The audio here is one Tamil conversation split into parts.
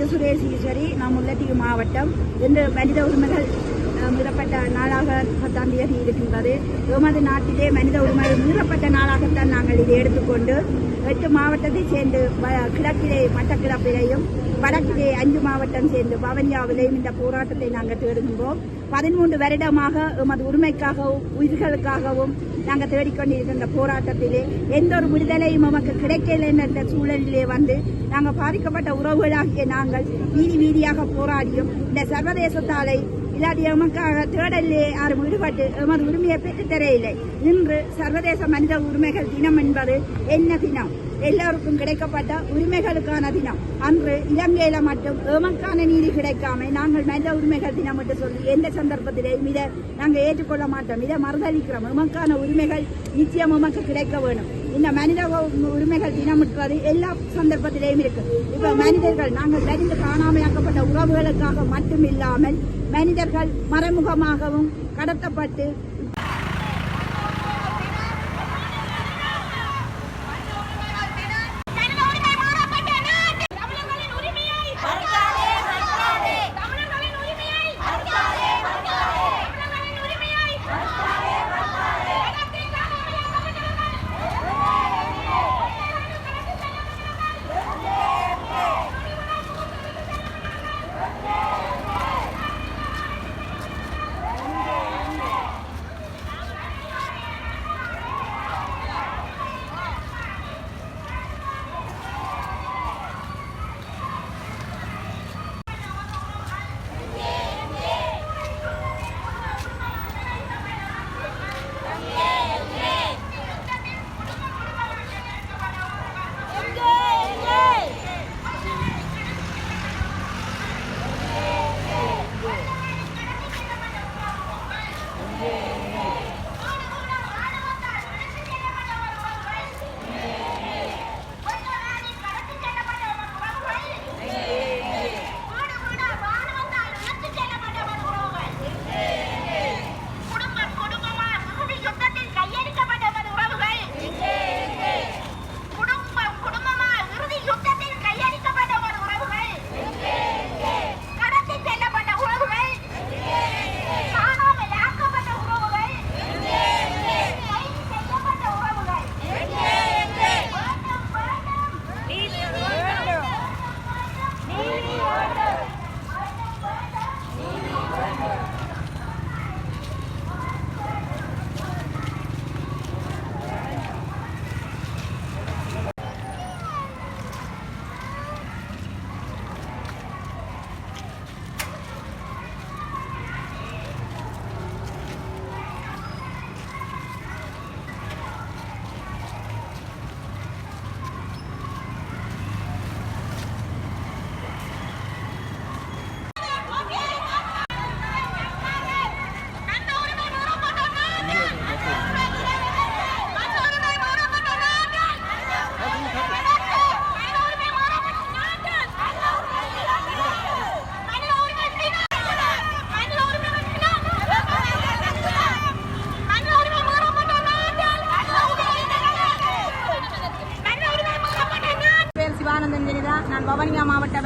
யு சுரேஷ் ஈஸ்வரி நான் முல்லைத்தீவு மாவட்டம். இந்த மனித உரிமைகள் மீறப்பட்ட நாளாக பத்தாம் தேதி இருக்கின்றது. எமது நாட்டிலே மனித உரிமை மீறப்பட்ட நாளாகத்தான் நாங்கள் இதை எடுத்துக்கொண்டு எட்டு மாவட்டத்தை சேர்ந்து வ- கிழக்கிலே மட்டக்கிழப்பிலேயும் வடக்கிலே அஞ்சு மாவட்டம் சேர்ந்து பவனியாவிலேயும் இந்த போராட்டத்தை நாங்கள் தேடுகின்றோம். பதிமூன்று வருடமாக எமது உரிமைக்காகவும் உயிர்களுக்காகவும் நாங்கள் தேடிக்கொண்டிருக்கின்ற போராட்டத்திலே எந்த ஒரு விடுதலையும் நமக்கு கிடைக்கல என்ற சூழலிலே வந்து நாங்கள் பாதிக்கப்பட்ட உறவுகளாகிய நாங்கள் வீதி வீதியாக போராடியும் இந்த சர்வதேசத்தாலை இல்லாட்டி எமக்காக தேடலே யாரும் ஈடுபட்டு எமது உரிமையை பெற்றுத் தரையில்லை இன்று சர்வதேச மனித உரிமைகள் தினம் என்பது என்ன தினம்? எல்லோருக்கும் கிடைக்கப்பட்ட உரிமைகளுக்கான தினம். அன்று இலங்கையில மட்டும் எமக்கான நீதி கிடைக்காம நாங்கள் மனித உரிமைகள் தினம் என்று சொல்லி எந்த சந்தர்ப்பத்திலையும் இதை நாங்கள் ஏற்றுக்கொள்ள மாட்டோம். இதை மறுதளிக்கிறோம் எமக்கான உரிமைகள் நிச்சயம் எமக்கு கிடைக்க வேணும் இந்த மனித உரிமைகள் தினம் என்பது எல்லா சந்தர்ப்பத்திலேயும் இருக்கு. இப்ப மனிதர்கள் நாங்கள் தெரிந்து காணாமையாக்கப்பட்ட உறவுகளுக்காக மட்டும் இல்லாமல் மனிதர்கள் மறைமுகமாகவும் கடத்தப்பட்டு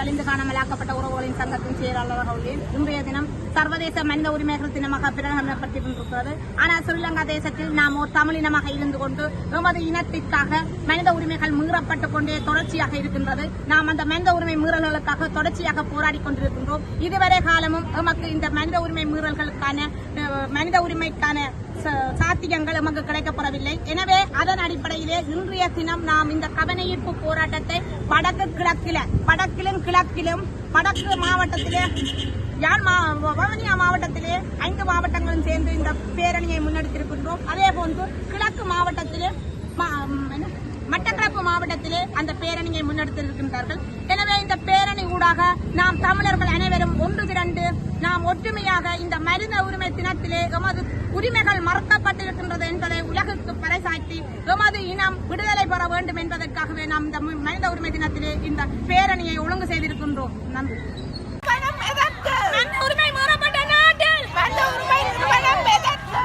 வவனியா மாவட்ட வலிந்து காணாமலாக்கப்பட்ட உறவுகளின் சங்கத்தின் செயலாளராக உள்ளேன் இன்றைய தினம் சர்வதேச மனித உரிமைகள் தினமாக பிரகடனப்படுத்திக் கொண்டிருக்கிறது ஆனால் ஸ்ரீலங்கா தேசத்தில் நாம் ஒரு தமிழினமாக இருந்து கொண்டு எமது இனத்திற்காக மனித உரிமைகள் மீறப்பட்டுக் கொண்டே தொடர்ச்சியாக இருக்கின்றது. நாம் அந்த மனித உரிமை மீறல்களுக்காக தொடர்ச்சியாக போராடி கொண்டிருக்கின்றோம். இதுவரை காலமும் எமக்கு இந்த மனித உரிமை மீறல்களுக்கான அஹ், மனித உரிமைக்கான ச- சாத்தியங்கள் நமக்கு கிடைக்கப்படவில்லை. எனவே அதன் அடிப்படையிலே இன்றைய தினம் நாம் இந்த கவனஈர்ப்பு போராட்டத்தை வடக்கு கிழக்கில வடக்கிலும் கிழக்கிலும் வடக்கு மாவட்டத்திலே யாழ் மா வவுனியா மாவட்டத்திலே ஐந்து மாவட்டங்களும் சேர்ந்து இந்த பேரணியை முன்னெடுத்திருக்கின்றோம். அதே போன்று கிழக்கு மாவட்டத்திலே மா- மட்டக்களப்பு மாவட்டத்திலே அந்த பேரணியை முன்னெடுத்திருக்கின்றார்கள். எனவே இந்த பேரணி ஊடாக நாம் தமிழர்கள் அனைவரும் ஒன்று திரண்டு நாம் ஒற்றுமையாக இந்த மனித உரிமை தினத்திலே எமது உரிமைகள் மறுக்கப்பட்டிருக்கின்றது என்பதை உலகுக்கு பறைசாற்றி எமது இனம் விடுதலை பெற வேண்டும் என்பதற்காகவே நாம் இந்த மனித உரிமை தினத்திலே இந்த பேரணியை ஒழுங்கு செய்திருக்கின்றோம். நன்றி. எதற்கு உரிமை மீறப்பட்ட நாட்டில் உரிமை நிறுவனம் எதற்கு